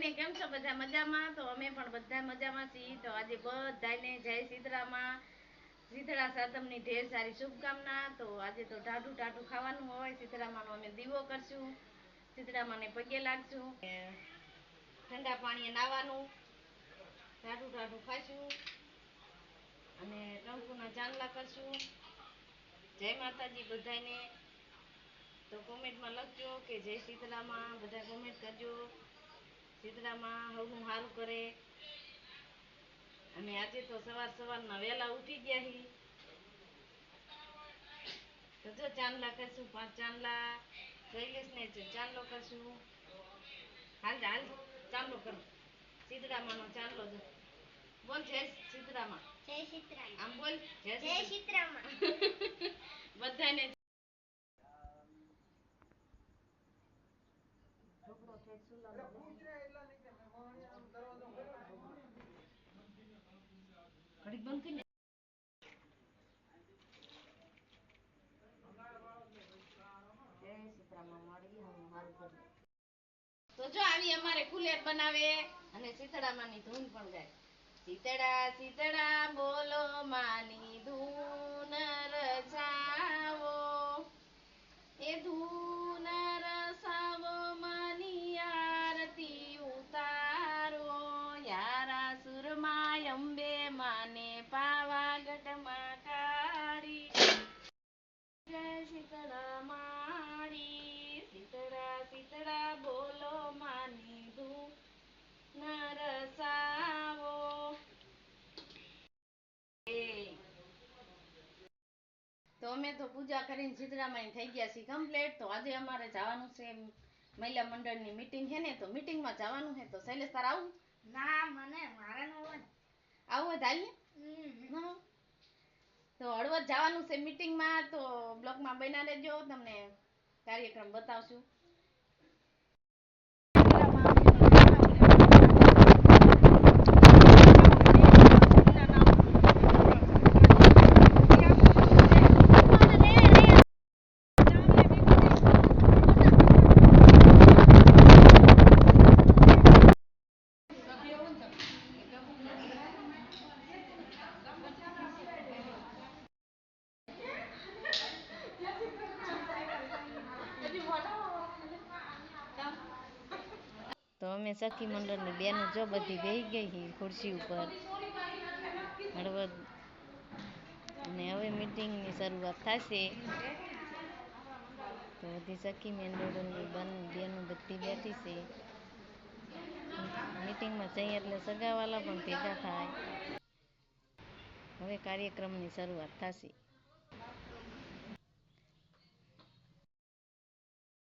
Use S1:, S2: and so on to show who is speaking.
S1: બધાને કેમ છો? બધા મજામાં? તો અમે પણ બધા મજામાં છીએ. તો આજે બધાને જય સીતરામાં શીતળા સાતમની ઢેર સારી શુભકામના. તો આજે તો ટાઢું ટાઢું ખાવાનું હોય. શીતળામાનો અમે દીવો કરશું. શીતળામાને પગે લાગશું. ઠંડા પાણીએ નાવાનું. ટાઢું ટાઢું ખાશું. અને ટંકુના ચાંદલા કરશું. જય માતાજી બધાને. તો કોમેન્ટમાં લખજો કે જય શીતળામાં. બધા કોમેન્ટ કરજો. હવનું સારું કરે. અને આજે તો સવાર સવારના વહેલા ઉઠી ગયા હી. તો જો ચાંદલા કરશું પાંચ ચાંદલા શૈલેષને જ ચાંદલો કરશું. હાલ હાલ ચાંદલો કરો. શીતળામાનો ચાંદલો જો. બોલ જય
S2: સીતરામ
S1: આમ બોલ જય
S2: જય
S1: બધાને ઘડીક બંધ કરીને. તો જો આવી અમારે કુલેર બનાવે અને શીતળામાની ધૂન પણ ગાય શીતળા શીતળા બોલો માની ધૂન રચાવો અમે તો પૂજા કરીને શીતળામાં થઈ ગયા છીએ કમ્પ્લીટ તો આજે અમારે જવાનું છે મહિલા મંડળની મીટિંગ છે ને તો મીટિંગમાં જવાનું છે. તો શૈલેષ તાર આવું?
S2: ના મને મારે નો હોય.
S1: આવું હોય હાલીએ તો હળવદ જવાનું છે મીટિંગમાં તો બ્લોગમાં બન્યા રહેજો. તમને કાર્યક્રમ બતાવશું. અમે સખી મંડળની બેનો જો બધી બેહી ગઈ ખુરશી ઉપર. હળવદ. અને હવે મીટિંગની શરૂઆત થશે. તો બધી સખી મંડળોની બન, બેનો બધી બેઠી છે. મીટિંગમાં જઈએ એટલે સગાવાલા પણ ભેગા થાય. હવે કાર્યક્રમની શરૂઆત થશે.